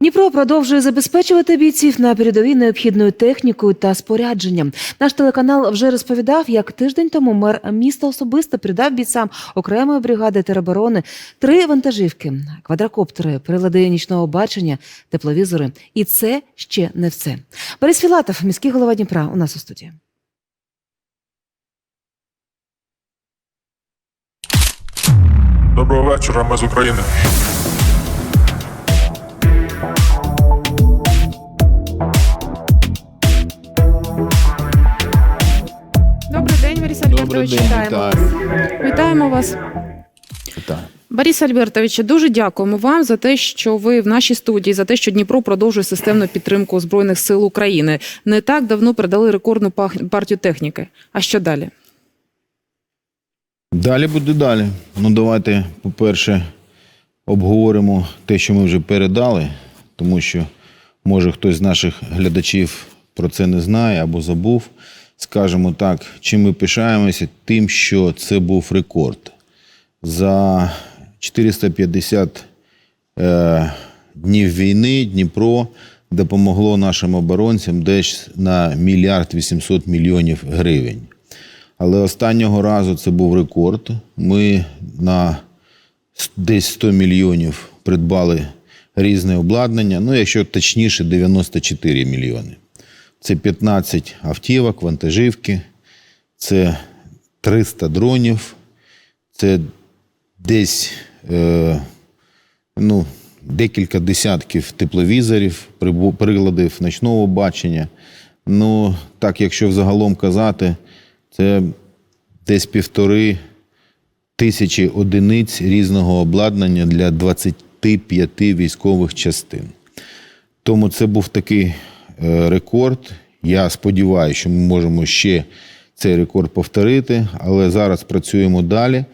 Дніпро продовжує забезпечувати бійців на передовій необхідною технікою та спорядженням. Наш телеканал вже розповідав, як тиждень тому мер міста особисто передав бійцям окремої бригади тероборони три вантажівки, квадрокоптери, прилади нічного бачення, тепловізори. І це ще не все. Борис Філатов, міський голова Дніпра, у нас у студії. Доброго вечора, ми з України. День, Борис Альбертович. день, Вітаємо вас. Вітаємо вас. Вітаю. Борис Альбертович, дуже дякуємо вам за те, що ви в нашій студії, за те, що Дніпро продовжує системну підтримку Збройних сил України. Не так давно передали рекордну партію техніки. А що далі? Далі буде далі. Ну, давайте, по-перше, обговоримо те, що ми вже передали, тому що, може, хтось з наших глядачів про це не знає або забув. Скажемо так, чим ми пишаємося, тим, що це був рекорд. За 450 е, днів війни Дніпро допомогло нашим оборонцям десь на мільярд 800 мільйонів гривень. Але останнього разу це був рекорд. Ми на десь 100 мільйонів придбали різне обладнання. Ну, якщо точніше, 94 мільйони. Це 15 автівок, вантажівки, це 300 дронів, це десь е, ну, декілька десятків тепловізорів, приладів ночного бачення. Ну, так, якщо взагалом казати, це десь півтори тисячі одиниць різного обладнання для 25 військових частин. Тому це був такий рекорд. Я сподіваюся, що ми можемо ще цей рекорд повторити, але зараз працюємо далі.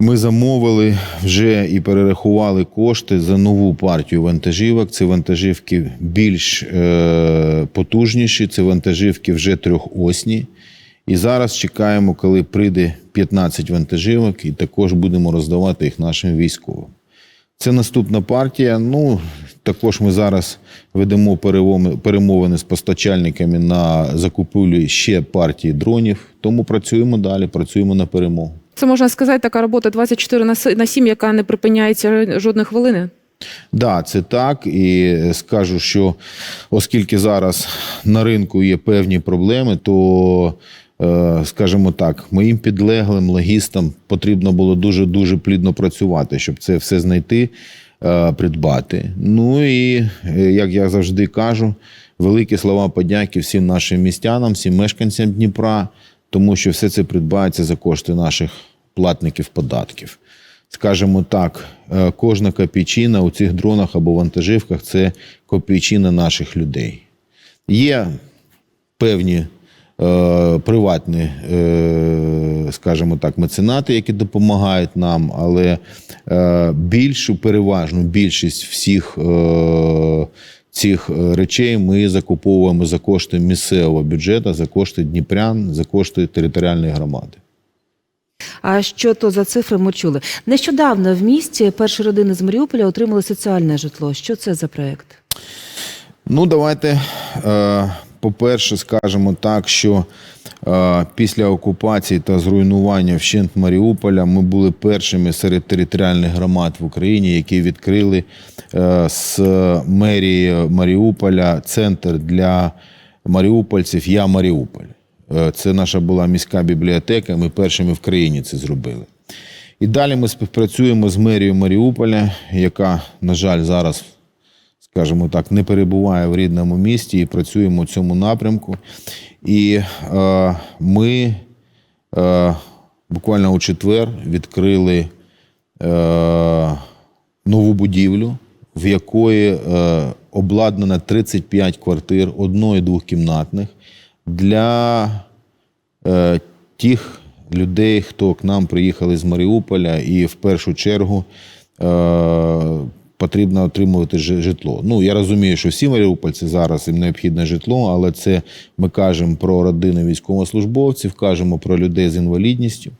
Ми замовили вже і перерахували кошти за нову партію вантажівок. Це вантажівки більш е, потужніші, це вантажівки вже трьохосні. І зараз чекаємо, коли прийде 15 вантажівок, і також будемо роздавати їх нашим військовим. Це наступна партія. Ну, також ми зараз ведемо перемовини з постачальниками на закупівлю ще партії дронів. Тому працюємо далі, працюємо на перемогу. Це можна сказати, така робота 24 на 7, яка не припиняється жодної хвилини. Да, це так. І скажу, що оскільки зараз на ринку є певні проблеми, то, скажімо так, моїм підлеглим логістам потрібно було дуже дуже плідно працювати, щоб це все знайти, е, придбати. Ну і е, як я завжди кажу, великі слова подяки всім нашим містянам, всім мешканцям Дніпра, тому що все це придбається за кошти наших платників податків. Скажімо так, е, кожна копійчина у цих дронах або вантажівках це копійчина наших людей. Є певні е, приватні, е, скажімо так, меценати, які допомагають нам, але е, більшу переважну більшість всіх е, цих е, речей ми закуповуємо за кошти місцевого бюджету, за кошти Дніпрян, за кошти територіальної громади. А що то за цифри ми чули? Нещодавно в місті перші родини з Маріуполя отримали соціальне житло. Що це за проект? Ну, давайте, е, по-перше, скажемо так, що е, після окупації та зруйнування вщент Маріуполя ми були першими серед територіальних громад в Україні, які відкрили е, з мерії Маріуполя центр для маріупольців Я Маріуполь. Е, Це наша була міська бібліотека. Ми першими в країні це зробили. І далі ми співпрацюємо з мерією Маріуполя, яка, на жаль, зараз скажімо так, не перебуває в рідному місті і працюємо в цьому напрямку. І е, ми е, буквально у четвер відкрили е, нову будівлю, в якої е, обладнано 35 квартир, одно- і двохкімнатних для е, тих людей, хто к нам приїхали з Маріуполя, і в першу чергу е, потрібно отримувати житло. Ну я розумію, що всі маріупольці зараз їм необхідне житло, але це ми кажемо про родини військовослужбовців, кажемо про людей з інвалідністю.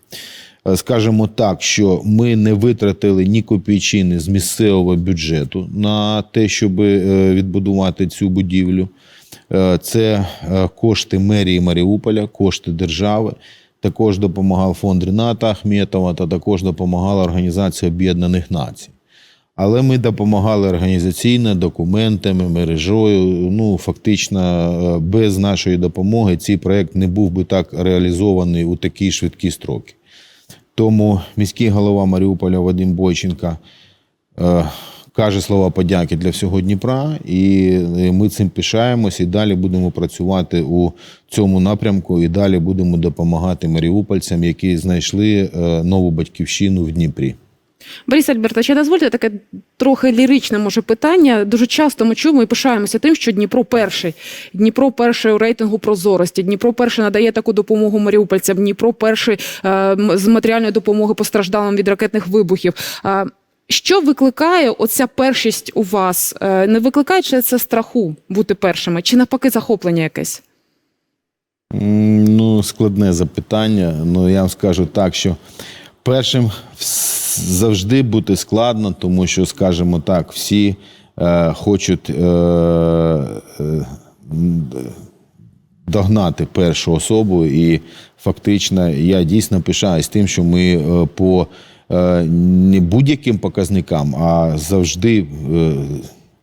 Е, Скажемо так, що ми не витратили ні копійчини з місцевого бюджету на те, щоб е, відбудувати цю будівлю. Е, Це кошти мерії Маріуполя, кошти держави. Також допомагав фонд Ріната Ахметова та також допомагала Організація Об'єднаних Націй. Але ми допомагали організаційно, документами, мережою. Ну, фактично, е, без нашої допомоги цей проект не був би так реалізований у такі швидкі строки. Тому міський голова Маріуполя Вадим Бойченка е, каже слова подяки для всього Дніпра, і е, ми цим пишаємось, і далі будемо працювати у цьому напрямку, і далі будемо допомагати маріупольцям, які знайшли нову батьківщину в Дніпрі. Борис Альбертович, а дозвольте таке трохи ліричне може питання. Дуже часто ми чуємо і пишаємося тим, що Дніпро перший. Дніпро перший у рейтингу прозорості. Дніпро перший надає таку допомогу маріупольцям. Дніпро перший е, з матеріальної допомоги постраждалим від ракетних вибухів. Е, що викликає оця першість у вас? Е, не викликає чи це страху бути першими, чи навпаки захоплення якесь? Ну, складне запитання. Ну, я вам скажу так, що першим завжди бути складно, тому що, скажімо так, всі е, хочуть е, е, догнати першу особу, і фактично я дійсно пишаюсь тим, що ми е, по е, не будь-яким показникам, а завжди е,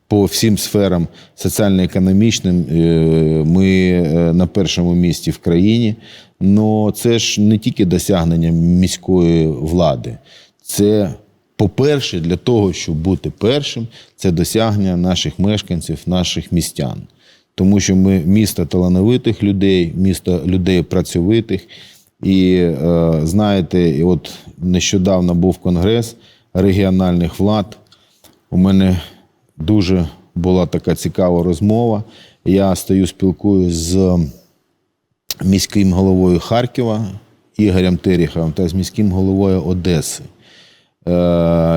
по всім сферам соціально-економічним е, ми е, на першому місці в країні. Но це ж не тільки досягнення міської влади, це. По-перше, для того, щоб бути першим, це досягнення наших мешканців, наших містян. Тому що ми місто талановитих людей, місто людей працьовитих. І е, знаєте, от нещодавно був конгрес регіональних влад. У мене дуже була така цікава розмова. Я стою, спілкуюсь з міським головою Харкова Ігорем Тереховим та з міським головою Одеси е,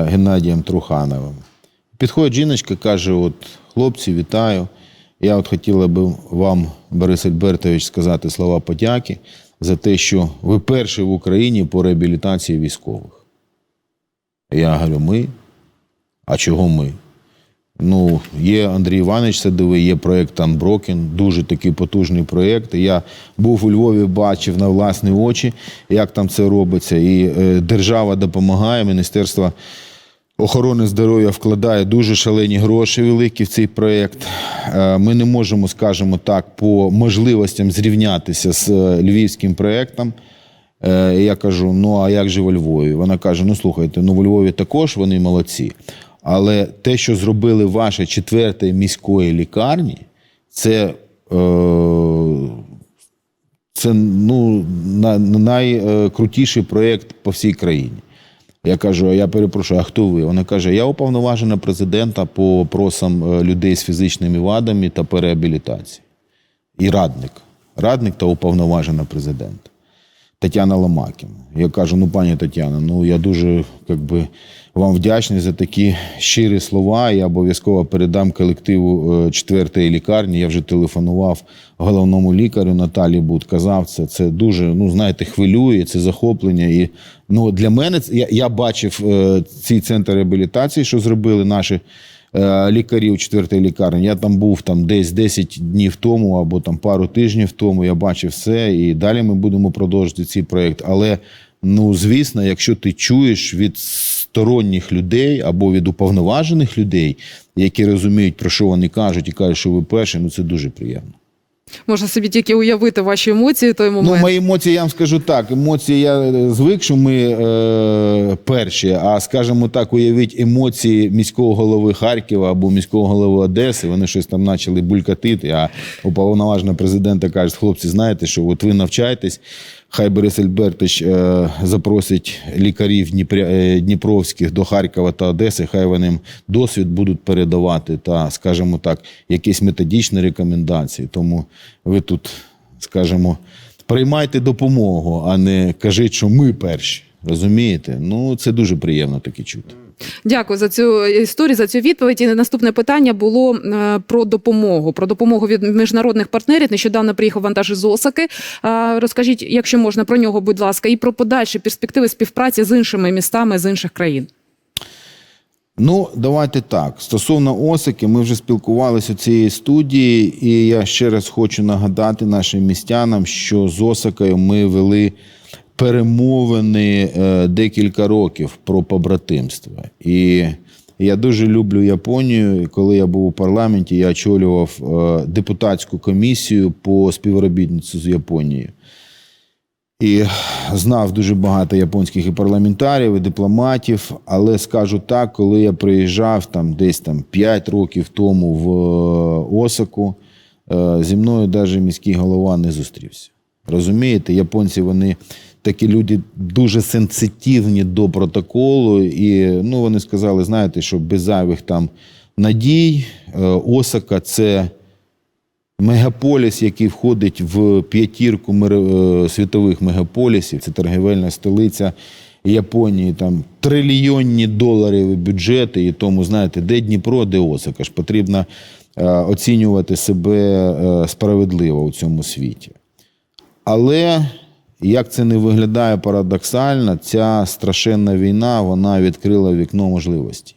Геннадієм Трухановим. Підходить жіночка, каже: от, хлопці, вітаю. Я от хотіла би вам, Борис Альбертович, сказати слова подяки за те, що ви перший в Україні по реабілітації військових. Я говорю, ми? А чого ми? Ну, є Андрій Іванович Садовий, є проєкт Unbroken, дуже такий потужний проєкт. Я був у Львові, бачив на власні очі, як там це робиться. І е, держава допомагає, Міністерство охорони здоров'я вкладає дуже шалені гроші великі в цей проєкт. Е, Ми не можемо, скажімо так, по можливостям зрівнятися з е, львівським проєктом. Я кажу: ну а як же во Львові? Вона каже: ну слухайте, ну во Львові також вони молодці. Але те, що зробили ваші четвертої міської лікарні, це, е, це ну, на, найкрутіший проєкт по всій країні. Я кажу, я перепрошую, а хто ви? Вона каже: я уповноважена президента по просам е, людей з фізичними вадами та по реабілітації. І радник. Радник та уповноважена президента. Тетяна Ломакіна. Я кажу: ну, пані Тетяна, ну я дуже би, вам вдячний за такі щирі слова. Я обов'язково передам колективу е, четвертої лікарні. Я вже телефонував головному лікарю Наталі Буд. Казав це. Це дуже, ну знаєте, хвилює, це захоплення. І ну, для мене я, я бачив е, цей центр реабілітації, що зробили наші лікарів четвертої лікарні. Я там був там десь 10 днів тому або там пару тижнів тому. Я бачив все, і далі ми будемо продовжувати цей проєкт. Але ну звісно, якщо ти чуєш від сторонніх людей або від уповноважених людей, які розуміють, про що вони кажуть, і кажуть, що ви перші, ну це дуже приємно. Можна собі тільки уявити ваші емоції в той момент. Ну, мої емоції, я вам скажу так. Емоції я е, звик, що ми е, перші. А скажімо так, уявіть емоції міського голови Харкова або міського голови Одеси. Вони щось там почали булькатити. А уповноважена президента каже, хлопці, знаєте, що от ви навчаєтесь. Хай Борис Альбертович е, запросить лікарів е, Дніпровських до Харкова та Одеси. Хай вони досвід будуть передавати та, скажімо так, якісь методичні рекомендації. Тому ви тут, скажімо, приймайте допомогу, а не кажіть, що ми перші. Розумієте? Ну, це дуже приємно таке чути. Дякую за цю історію, за цю відповідь. І наступне питання було е, про допомогу. Про допомогу від міжнародних партнерів. Нещодавно приїхав вантаж із Осаки. Розкажіть, якщо можна, про нього, будь ласка, і про подальші перспективи співпраці з іншими містами з інших країн. Ну, давайте так. Стосовно Осики, ми вже спілкувалися у цієї студії, і я ще раз хочу нагадати нашим містянам, що з Осакою ми вели перемовини е, декілька років про побратимство. І я дуже люблю Японію. Коли я був у парламенті, я очолював е, депутатську комісію по співробітництву з Японією. І знав дуже багато японських і парламентарів, і дипломатів. Але скажу так, коли я приїжджав там десь там 5 років тому в е, Осаку, зі мною навіть міський голова не зустрівся. Розумієте, японці вони такі люди дуже сенситивні до протоколу, і ну вони сказали: знаєте, що без зайвих там надій, е, Осака це мегаполіс, який входить в п'ятірку е, світових мегаполісів. Це торгівельна столиця Японії. Там трильйонні доларів бюджети. І тому, знаєте, де Дніпро, де Осака. ж потрібно е, оцінювати себе е, справедливо у цьому світі. Але як це не виглядає парадоксально, ця страшенна війна вона відкрила вікно можливості.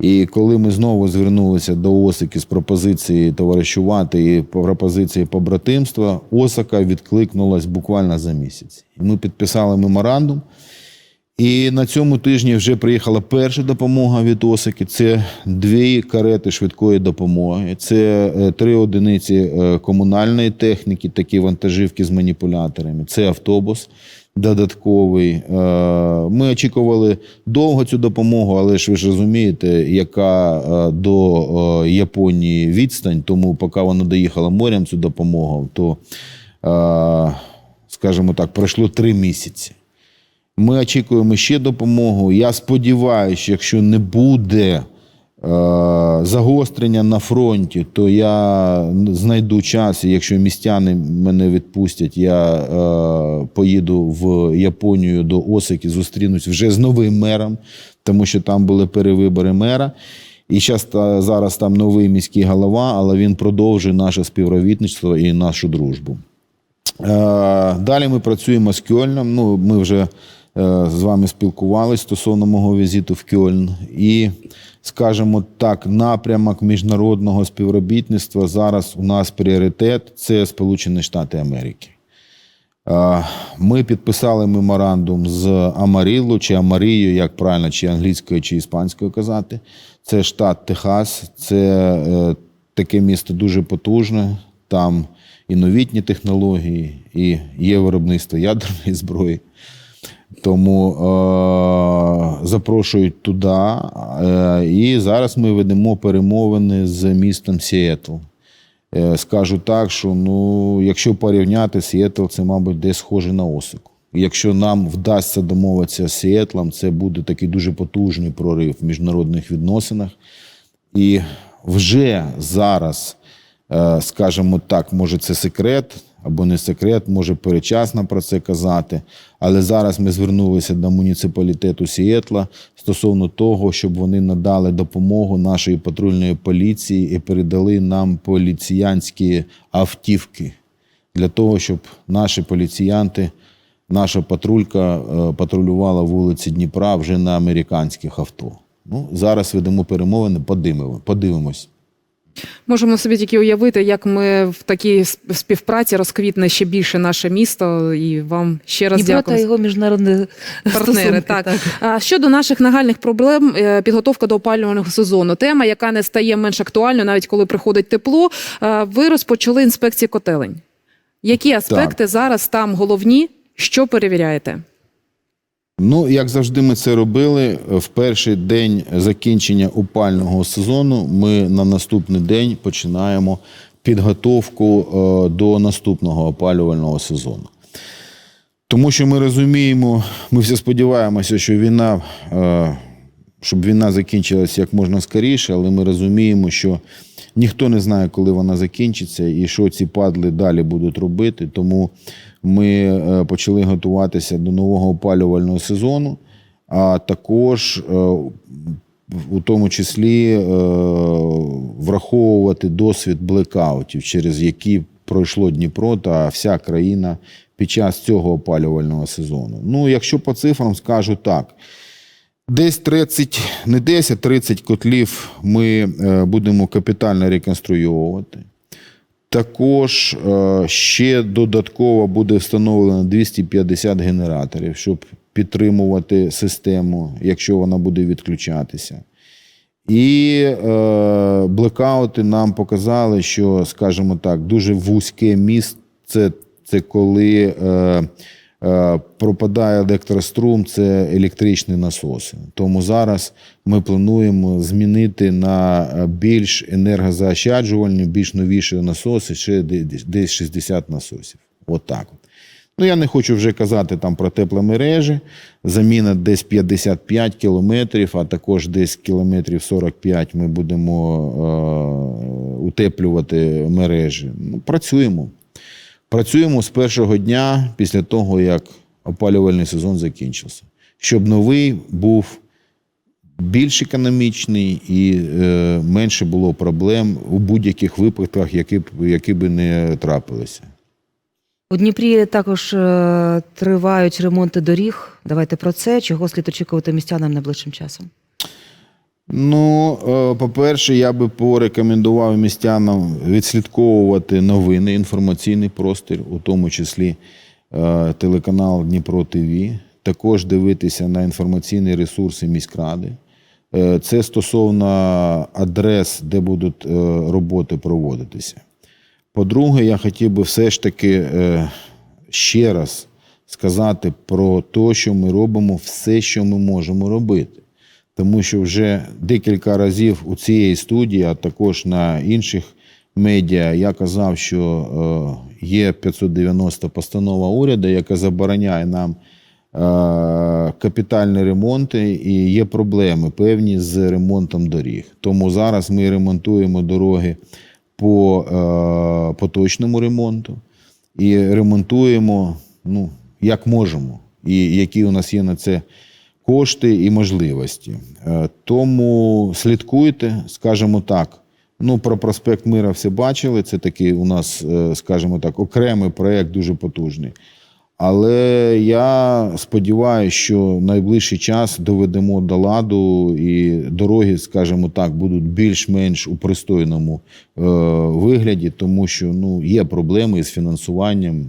І коли ми знову звернулися до Осики з пропозиції товаришувати і пропозиції побратимства, Осака відкликнулась буквально за місяць. І Ми підписали меморандум. І на цьому тижні вже приїхала перша допомога від Осаки. Це дві карети швидкої допомоги, це е, три одиниці е, комунальної техніки, такі вантажівки з маніпуляторами. Це автобус додатковий. Е, Ми очікували довго цю допомогу, але ж ви ж розумієте, яка до Японії відстань, тому поки вона доїхала морем цю допомогу, то, скажімо так, пройшло три місяці. Ми очікуємо ще допомогу. Я сподіваюся, якщо не буде е, загострення на фронті, то я знайду час, і якщо містяни мене відпустять, я е, поїду в Японію до Осаки, зустрінусь вже з новим мером, тому що там були перевибори мера. І та- зараз там новий міський голова, але він продовжує наше співробітництво і нашу дружбу. Е, Далі ми працюємо з Кьольном. Ну, ми вже з вами спілкувалися стосовно мого візиту в Кьольн. І, скажімо так, напрямок міжнародного співробітництва зараз у нас пріоритет це Сполучені Штати Америки. Е, Ми підписали меморандум з Амарілло чи Амарією, як правильно, чи англійською, чи іспанською казати. Це штат Техас, це е, таке місто дуже потужне. Там і новітні технології, і є виробництво ядерної зброї. Тому е, запрошують туди. Е, і зараз ми ведемо перемовини з містом Сіетл. Е, скажу так, що ну, якщо порівняти Сіетл, це, мабуть, десь схоже на Осику. Якщо нам вдасться домовитися з Сіетлом, це буде такий дуже потужний прорив в міжнародних відносинах. І вже зараз, е, скажімо так, може це секрет або не секрет, може перечасно про це казати. Але зараз ми звернулися до муніципалітету Сіетла стосовно того, щоб вони надали допомогу нашої патрульної поліції і передали нам поліціянські автівки для того, щоб наші поліціянти, наша патрулька е, патрулювала вулиці Дніпра вже на американських авто. Ну, зараз ведемо перемовини, подивимо- подивимось. Можемо собі тільки уявити, як ми в такій співпраці розквітне ще більше наше місто. І вам ще раз Дніпро та дякую. його міжнародні партнери. стосунки, Так. Щодо наших нагальних проблем, е, підготовка до опалювального сезону. Тема, яка не стає менш актуальною, навіть коли приходить тепло. Е, Ви розпочали інспекції котелень. Які аспекти зараз там головні? Що перевіряєте? Ну, як завжди, ми це робили. В перший день закінчення опального сезону ми на наступний день починаємо підготовку е, до наступного опалювального сезону. Тому що ми розуміємо, ми всі сподіваємося, що війна е, щоб війна закінчилася як можна скоріше, але ми розуміємо, що ніхто не знає, коли вона закінчиться і що ці падли далі будуть робити. Тому ми е, почали готуватися до нового опалювального сезону, а також е, у тому числі е, враховувати досвід блекаутів, через які пройшло Дніпро та вся країна під час цього опалювального сезону. Ну, якщо по цифрам скажу так. Десь 30, не 10, 30 котлів ми е, будемо капітально реконструювати. Також е, ще додатково буде встановлено 250 генераторів, щоб підтримувати систему, якщо вона буде відключатися. І е, блекаути нам показали, що, скажімо так, дуже вузьке місце це коли е, пропадає електрострум, це електричні насоси. Тому зараз ми плануємо змінити на е, більш енергозаощаджувальні, більш новіші насоси, ще десь 60 насосів. От так. Ну, я не хочу вже казати там про тепломережі. Заміна десь 55 кілометрів, а також десь кілометрів 45 ми будемо е, утеплювати мережі. Ну, працюємо. Працюємо з першого дня після того, як опалювальний сезон закінчився. Щоб новий був більш економічний і е, менше було проблем у будь-яких випадках, які б, які би не трапилися. У Дніпрі також е, тривають ремонти доріг. Давайте про це. Чого слід очікувати містянам найближчим часом? Ну, е, по-перше, я би порекомендував містянам відслідковувати новини, інформаційний простір, у тому числі е, телеканал Дніпро ТВ, також дивитися на інформаційні ресурси міськради. Е, Це стосовно адрес, де будуть роботи проводитися. По-друге, я хотів би все ж таки ще раз сказати про те, що ми робимо все, що ми можемо робити. Тому що вже декілька разів у цієї студії, а також на інших медіа, я казав, що е, є 590 постанова уряду, яка забороняє нам е, капітальні ремонти, і є проблеми певні з ремонтом доріг. Тому зараз ми ремонтуємо дороги по е, поточному ремонту і ремонтуємо ну, як можемо, і які у нас є на це кошти і можливості. Е, Тому слідкуйте, скажімо так. Ну, про проспект Мира всі бачили. Це такий у нас, е, скажімо так, окремий проєкт дуже потужний. Але я сподіваюся, що найближчий час доведемо до ладу, і дороги, скажімо так, будуть більш-менш у пристойному е, вигляді, тому що ну, є проблеми з фінансуванням.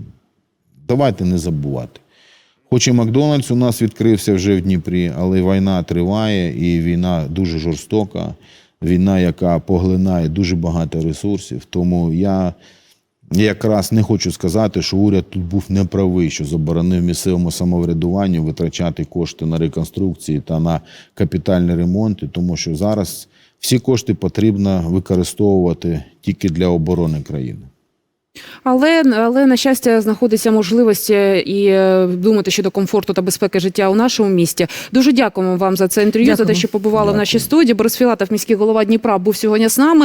Давайте не забувати. Хоч і Макдональдс у нас відкрився вже в Дніпрі, але війна триває, і війна дуже жорстока. Війна, яка поглинає дуже багато ресурсів. Тому я якраз не хочу сказати, що уряд тут був неправий, що заборонив місцевому самоврядуванню витрачати кошти на реконструкції та на капітальні ремонти, тому що зараз всі кошти потрібно використовувати тільки для оборони країни. Але, але на щастя, знаходиться можливість е, і е, думати щодо комфорту та безпеки життя у нашому місті. Дуже дякуємо вам за це інтерв'ю, за те, що побували в нашій студії. Борис Філатов, міський голова Дніпра, був сьогодні з нами.